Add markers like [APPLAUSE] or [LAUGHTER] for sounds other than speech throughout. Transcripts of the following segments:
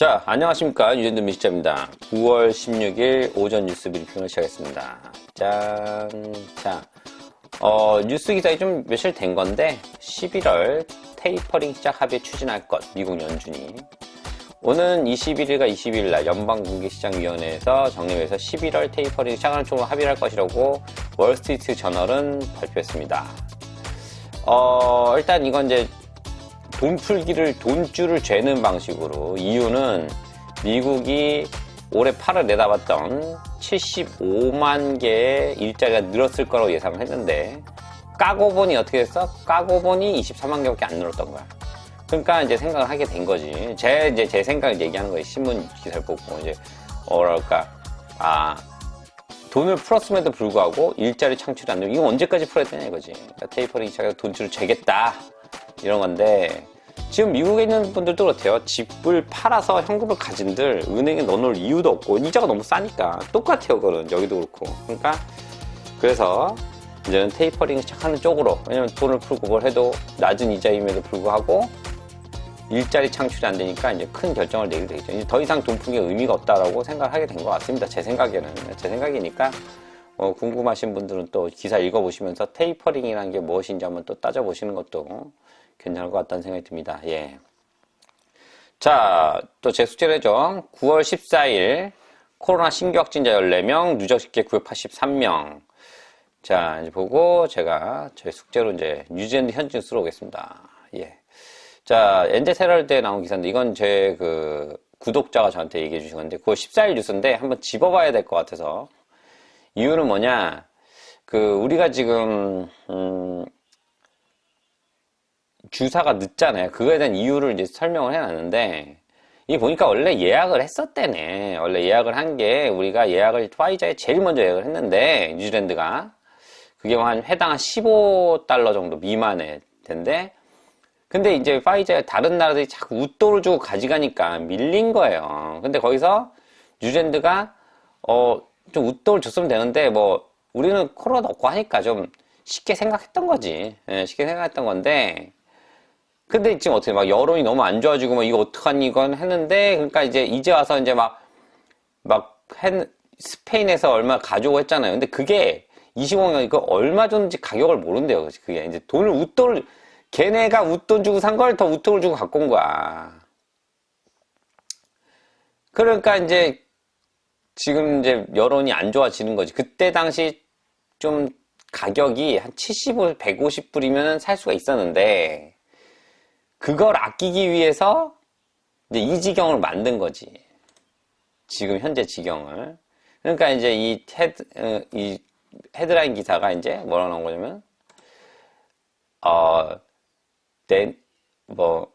자, 안녕하십니까. 유현도 미시자입니다. 9월 16일 오전 뉴스 브리핑을 시작했습니다. 짠. 자, 어, 뉴스 기사가 좀 며칠 된 건데, 11월 테이퍼링 시작 합의 추진할 것, 미국 연준이. 오는 21일과 22일 날 연방공개시장위원회에서 정례에서 11월 테이퍼링 시작하는 쪽으로 합의를 할 것이라고 월스트리트 저널은 발표했습니다. 어, 일단 이건 이제 돈 풀기를 돈줄을 죄는 방식으로 이유는 미국이 올해 8월 내다봤던 75만 개의 일자리가 늘었을 거라고 예상을 했는데 까고 보니 어떻게 됐어? 까고 보니 23만 개밖에 안 늘었던 거야. 그러니까 이제 생각을 하게 된 거지. 제 이제 제 생각을 얘기하는 거예요. 신문 기사를 보고 이제 뭐랄까 아 돈을 풀었음에도 불구하고 일자리 창출이 안 되고 이거 언제까지 풀어야 되냐 이거지. 그러니까 테이퍼링 시작해서 돈줄을 죄겠다 이런 건데 지금 미국에 있는 분들도 그렇대요. 집을 팔아서 현금을 가진들 은행에 넣어놓을 이유도 없고 이자가 너무 싸니까 똑같아요. 그거는 여기도 그렇고. 그러니까 그래서 이제는 테이퍼링 시작하는 쪽으로 왜냐면 돈을 풀고 뭘 해도 낮은 이자임에도 불구하고 일자리 창출이 안 되니까 이제 큰 결정을 내게 되겠죠. 이제 더 이상 돈게 의미가 없다라고 생각을 하게 된 것 같습니다. 제 생각에는. 제 생각이니까 어, 궁금하신 분들은 또 기사 읽어보시면서 테이퍼링이라는 게 무엇인지 한번 또 따져보시는 것도 괜찮을 것 같다는 생각이 듭니다. 예. 자, 또 제 숙제래죠. 9월 14일 코로나 신규 확진자 14명, 누적 집계 983명. 자, 이제 보고 제가 저희 숙제로 이제 뉴질랜드 현지 쓰러 오겠습니다. 예. 자, 엔제 헤럴드에 나온 기사인데 이건 제 그 구독자가 저한테 얘기해 주신 건데 9월 14일 뉴스인데 한번 집어봐야 될 것 같아서 이유는 뭐냐? 그 우리가 지금 음, 주사가 늦잖아요. 그거에 대한 이유를 이제 설명을 해놨는데 이 보니까 원래 예약을 했었대네. 원래 예약을 한 게 우리가 예약을 화이자에 제일 먼저 예약을 했는데 뉴질랜드가 그게 한 회당 한 15달러 정도 미만의 텐데 근데 이제 파이자에 다른 나라들이 자꾸 웃돈을 주고 가져가니까 밀린 거예요. 근데 거기서 뉴질랜드가 어 좀 웃돈을 줬으면 되는데 뭐 우리는 코로나도 없고 하니까 좀 쉽게 생각했던 거지. 예, 쉽게 생각했던 건데 근데 지금 어떻게 막 여론이 너무 안 좋아지고 뭐 이거 어떡하니 이건 했는데 그러니까 이제 이제 와서 이제 막 막 스페인에서 얼마 가져오고 했잖아요. 근데 그게 20원이면 이거 얼마 줬는지 가격을 모른대요. 그게 이제 돈을 웃돈을 걔네가 웃돈 주고 산 걸 더 웃돈을 주고 갖고 온 거야. 그러니까 이제 지금 이제 여론이 안 좋아지는 거지. 그때 당시 좀 가격이 한 70불, 150불이면 살 수가 있었는데 그걸 아끼기 위해서 이제 이 지경을 만든 거지. 지금 현재 지경을. 그러니까 이제 이 헤드, 어, 이 헤드라인 기사가 이제 뭐라 나온 거냐면, 어, 된, 뭐,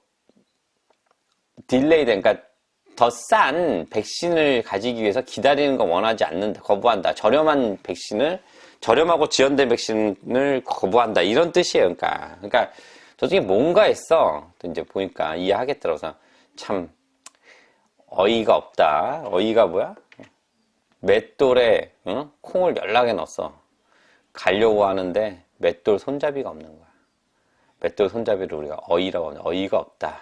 딜레이 된, 그러니까 더 싼 백신을 가지기 위해서 기다리는 거 원하지 않는다, 거부한다. 저렴한 백신을, 저렴하고 지연된 백신을 거부한다. 이런 뜻이에요. 그러니까. 그러니까 저쪽에 뭔가 했어. 이제 보니까 이해하겠더라고서 참 어이가 없다. 어이가 뭐야? 맷돌에 응? 콩을 연락에 넣었어. 가려고 하는데 맷돌 손잡이가 없는 거야. 맷돌 손잡이를 우리가 어이라고 하는 어이가 없다.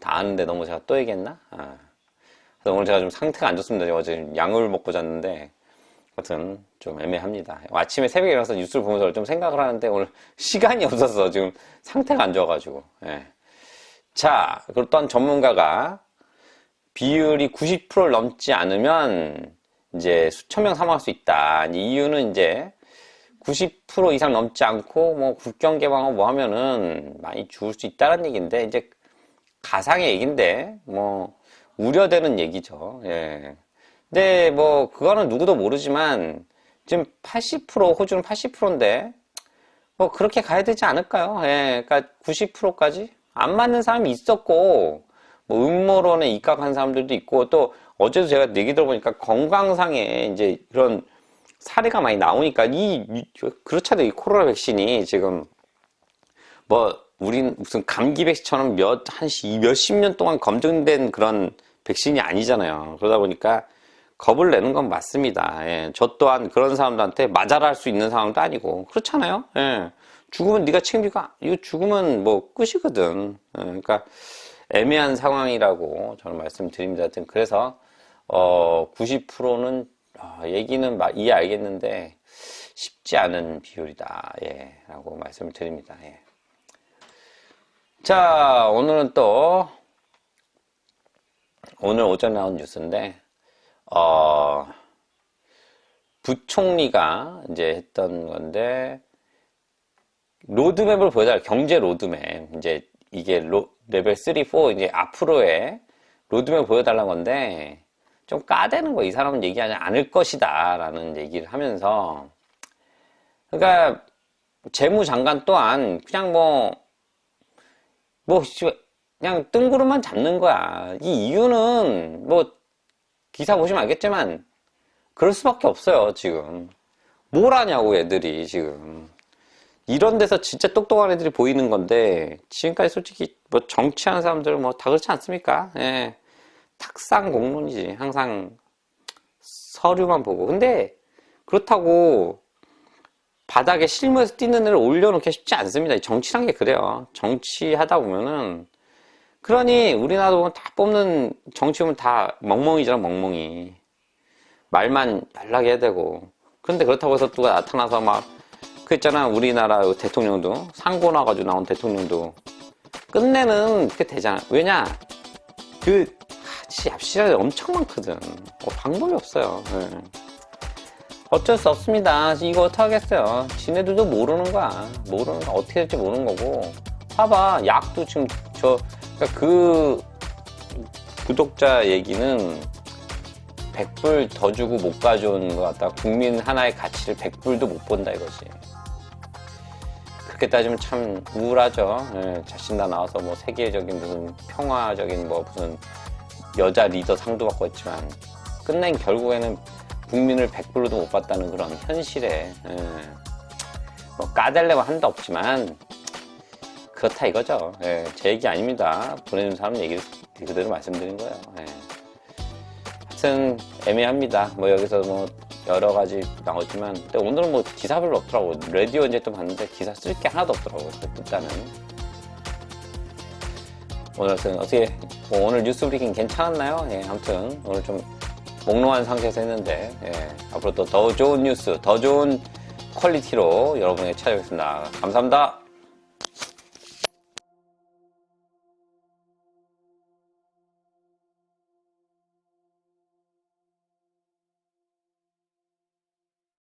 다 아는데 너무 제가 또 얘기했나? 아. 오늘 제가 좀 상태가 안 좋습니다. 제가 어제 약을 먹고 잤는데 아무튼 좀 애매합니다. 아침에 새벽에 일어나서 뉴스를 보면서 좀 생각을 하는데 오늘 [LAUGHS] 시간이 없어서 지금 상태가 안 좋아가지고. 예. 자, 그리고 또한 전문가가 비율이 90%를 넘지 않으면 이제 수천 명 사망할 수 있다. 이유는 이제 90% 이상 넘지 않고 뭐 국경 개방하고 뭐 하면은 많이 죽을 수 있다는 얘기인데 이제 가상의 얘기인데 뭐 우려되는 얘기죠. 예. 근데 뭐 그거는 누구도 모르지만 지금 80% 호주는 80%인데 뭐 그렇게 가야 되지 않을까요? 예, 그러니까 90%까지 안 맞는 사람이 있었고 뭐 음모론에 입각한 사람들도 있고 또 어제도 제가 얘기 들어보니까 건강상에 이제 그런 사례가 많이 나오니까 이, 이 그렇잖아요 이 코로나 백신이 지금 뭐 우린 무슨 감기 백신처럼 몇한 몇십 년 동안 검증된 그런 백신이 아니잖아요 그러다 보니까 겁을 내는 건 맞습니다. 예, 저 또한 그런 사람들한테 맞아라 할 수 있는 상황도 아니고 그렇잖아요. 예, 죽으면 네가 책임지고 이거 죽으면 뭐 끝이거든. 예, 그러니까 애매한 상황이라고 저는 말씀드립니다. 하여튼 그래서 어 90%는 얘기는 막 이해 알겠는데 쉽지 않은 비율이다. 예, 라고 말씀을 드립니다. 예. 자, 오늘은 또 오늘 오전에 나온 뉴스인데 어 부총리가 이제 했던 건데 로드맵을 보여달라 경제 로드맵. 이제 이게 로- 레벨 3, 4 이제 앞으로의 로드맵을 보여달라는 건데 좀 까대는 거 이 사람은 얘기하지 않을 것이다 라는 얘기를 하면서 그러니까 재무장관 또한 그냥 뭐 뭐 그냥 뜬구름만 잡는 거야. 이 이유는 뭐 기사 보시면 알겠지만 그럴 수밖에 없어요 지금. 뭘 하냐고 애들이 지금. 이런 데서 진짜 똑똑한 애들이 보이는 건데 지금까지 솔직히 뭐 정치하는 사람들 뭐다 그렇지 않습니까? 예. 탁상 공론이지 항상 서류만 보고 근데 그렇다고 바닥에 실무에서 뛰는 애를 올려놓기 쉽지 않습니다. 정치란 게 그래요. 정치하다 보면은 그러니 우리나라도 보면 다 뽑는 정치 보면 다 멍멍이잖아 멍멍이. 말만 말라게 해야 되고. 그런데 그렇다고 해서 누가 나타나서 막 그랬잖아 우리나라 대통령도. 상고 나가지고 나온 대통령도. 끝내는 그게 되잖아. 왜냐? 그 하, 얍실하게 엄청 많거든. 어, 방법이 없어요. 예. 어쩔 수 없습니다 이거 어떡하겠어요 지네들도 모르는 거야 모르는 거 어떻게 될지 모르는 거고 봐봐 약도 지금 저 그러니까 그 구독자 얘기는 100불 더 주고 못 가져온 것 같다. 국민 하나의 가치를 100불도 못 본다 이거지. 그렇게 따지면 참 우울하죠. 예, 자신 다 나와서 뭐 세계적인 무슨 평화적인 뭐 무슨 여자 리더 상도 받고 했지만 끝낸 결국에는 국민을 100불로도 못 봤다는 그런 현실에 예, 뭐 까달래고 한도 없지만 그렇다 이거죠. 예, 제 얘기 아닙니다. 보내준 사람 얘기를 그대로 말씀드린 거예요. 예. 하여튼 애매합니다. 뭐 여기서 뭐 여러 가지 나오지만 근데 오늘은 뭐 기사 별로 없더라고. 라디오 이제 또 봤는데 기사 쓸 게 하나도 없더라고. 일단은 오늘 하여튼 어떻게 뭐 오늘 뉴스 브리핑 괜찮았나요? 예, 아무튼 오늘 좀 몽롱한 상태에서 했는데 예, 앞으로 또 더 좋은 뉴스, 더 좋은 퀄리티로 여러분에게 찾아뵙겠습니다. 감사합니다.